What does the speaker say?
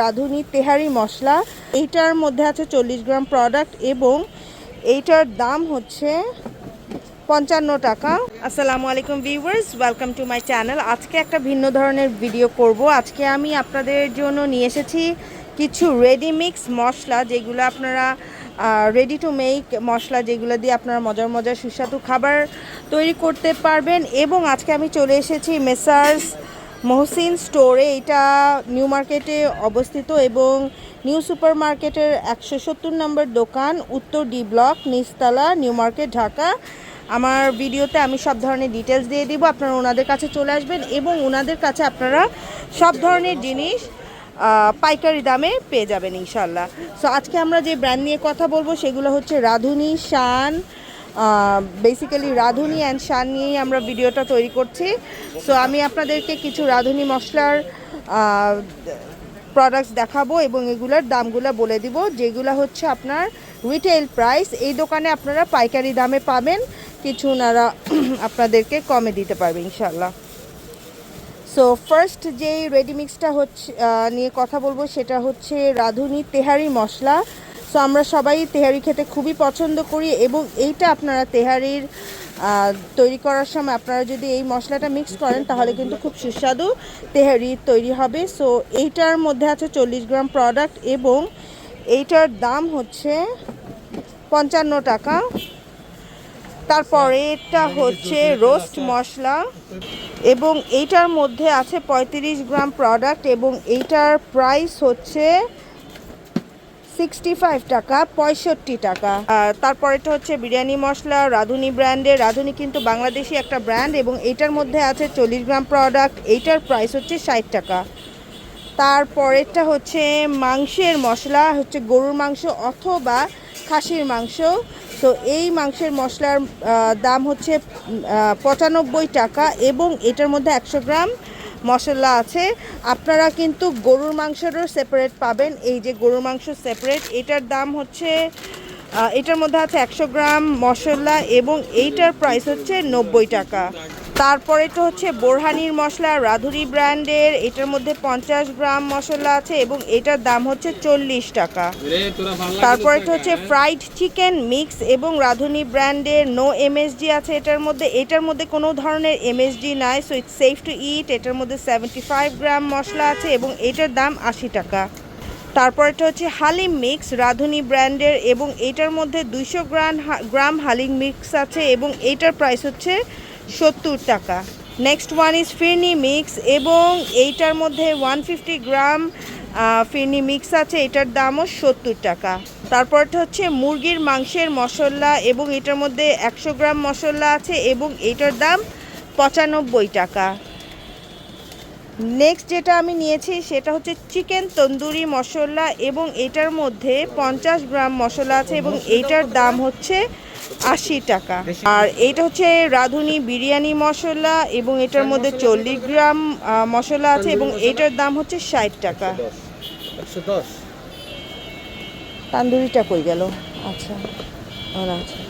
রাঁধুনি তেহারি মশলা। এইটার মধ্যে আছে চল্লিশ গ্রাম প্রোডাক্ট এবং এইটার দাম হচ্ছে পঞ্চান্ন টাকা। আসসালামু আলাইকুম viewers welcome to my channel আজকে একটা ভিন্ন ধরনের ভিডিও করব। আজকে আমি আপনাদের জন্য নিয়ে এসেছি কিছু রেডি মিক্স মশলা, যেগুলো আপনারা রেডি টু মেক মশলা, যেগুলো দিয়ে আপনারা মজার মজার সুস্বাদু খাবার তৈরি করতে পারবেন। এবং আজকে আমি চলে এসেছি মেসার্স মহসিন স্টোরে এটা নিউ মার্কেটে অবস্থিত এবং নিউ সুপার মার্কেটের একশো সত্তর নম্বর দোকান, উত্তর ডি ব্লক, নিচতলা, নিউ মার্কেট, ঢাকা। আমার ভিডিওতে আমি সব ধরনের ডিটেলস দিয়ে দিব, আপনারা ওনাদের কাছে চলে আসবেন এবং ওনাদের কাছে আপনারা সব ধরনের জিনিস পাইকারি দামে পেয়ে যাবেন ইনশাল্লাহ সো আজকে আমরা যে ব্র্যান্ড নিয়ে কথা বলব, সেগুলো হচ্ছে রাধুনি, শান বেসিক্যালি রাঁধুনি অ্যান্ড শান নিয়েই আমরা ভিডিওটা তৈরি করছি। সো আমি আপনাদেরকে কিছু রাঁধুনি মশলার প্রোডাক্টস দেখাবো এবং এগুলোর দামগুলো বলে দিব, যেগুলো হচ্ছে আপনার রিটেল প্রাইস এই দোকানে আপনারা পাইকারি দামে পাবেন, কিছু ওনারা আপনাদেরকে কমে দিতে পারবে ইনশাল্লাহ সো ফার্স্ট যেই রেডিমিক্সটা হচ্ছে নিয়ে কথা বলব সেটা হচ্ছে রাঁধুনি তেহারি মশলা। সো আমরা সবাই তেহারি খেতে খুবই পছন্দ করি এবং এইটা আপনারা তেহারির তৈরি করার সময় আপনারা যদি এই মশলাটা মিক্স করেন তাহলে কিন্তু খুব সুস্বাদু তেহারি তৈরি হবে। সো এইটার মধ্যে আছে চল্লিশ গ্রাম প্রোডাক্ট এবং এইটার দাম হচ্ছে পঞ্চান্ন টাকা। তারপরে এটা হচ্ছে রোস্ট মশলা এবং এইটার মধ্যে আছে পঁয়ত্রিশ গ্রাম প্রোডাক্ট এবং এইটার প্রাইস হচ্ছে সিক্সটি ফাইভ টাকা, পঁয়ষট্টি টাকা। তারপরেটা হচ্ছে বিরিয়ানি মশলা, রাঁধুনি ব্র্যান্ডের রাঁধুনি কিন্তু বাংলাদেশি একটা ব্র্যান্ড এবং এইটার মধ্যে আছে চল্লিশ গ্রাম প্রোডাক্ট এইটার প্রাইস হচ্ছে ষাট টাকা। তারপরেরটা হচ্ছে মাংসের মশলা, হচ্ছে গরুর মাংস অথবা খাসির মাংস। তো এই মাংসের মশলার দাম হচ্ছে পঁচানব্বই টাকা এবং এটার মধ্যে একশো গ্রাম মশলা আছে। আপনারা কিন্তু গরুর মাংসেরও সেপারেট পাবেন। এই যে গরুর মাংস সেপারেট এটার দাম হচ্ছে এটার মধ্যে আছে একশো গ্রাম মশলা এবং এইটার প্রাইস হচ্ছে নব্বই টাকা। তারপরে তো হচ্ছে বোরহানির মশলা রাধুরি ব্র্যান্ডের এটার মধ্যে পঞ্চাশ গ্রাম মশলা আছে এবং এটার দাম হচ্ছে চল্লিশ টাকা। তারপরে তো হচ্ছে ফ্রাইড চিকেন মিক্স এবং রাধুনি ব্র্যান্ডের নো এমএসজি আছে এটার মধ্যে। এটার মধ্যে কোনো ধরনের এমএসজি নাই so it's safe to eat এটার মধ্যে সেভেন্টি ফাইভ গ্রাম মশলা আছে এবং এটার দাম আশি টাকা। তারপরেটা হচ্ছে হালিম মিক্স রাধুনি ব্র্যান্ডের এবং এটার মধ্যে দুইশো গ্রাম গ্রাম হালিম মিক্স আছে এবং এটার প্রাইস হচ্ছে সত্তর টাকা। Next one is firni mix এবং এইটার মধ্যে one fifty gram firni mix আছে, এটার দামও সত্তর টাকা। তারপরটা হচ্ছে মুরগির মাংসের মশলা এবং এটার মধ্যে একশো গ্রাম মশলা আছে এবং এটার দাম পঁচানব্বই টাকা। নেক্সট যেটা আমি নিয়েছি সেটা হচ্ছে চিকেন তন্দুরি মশলা এবং এটার মধ্যে পঞ্চাশ গ্রাম মশলা আছে এবং এইটার দাম হচ্ছে আশি টাকা। আর এইটা হচ্ছে রাঁধুনি বিরিয়ানি মশলা এবং এটার মধ্যে চল্লিশ গ্রাম মশলা আছে এবং এটার দাম হচ্ছে ষাট টাকা। তান্দুরিটা কই গেল? আচ্ছা আচ্ছা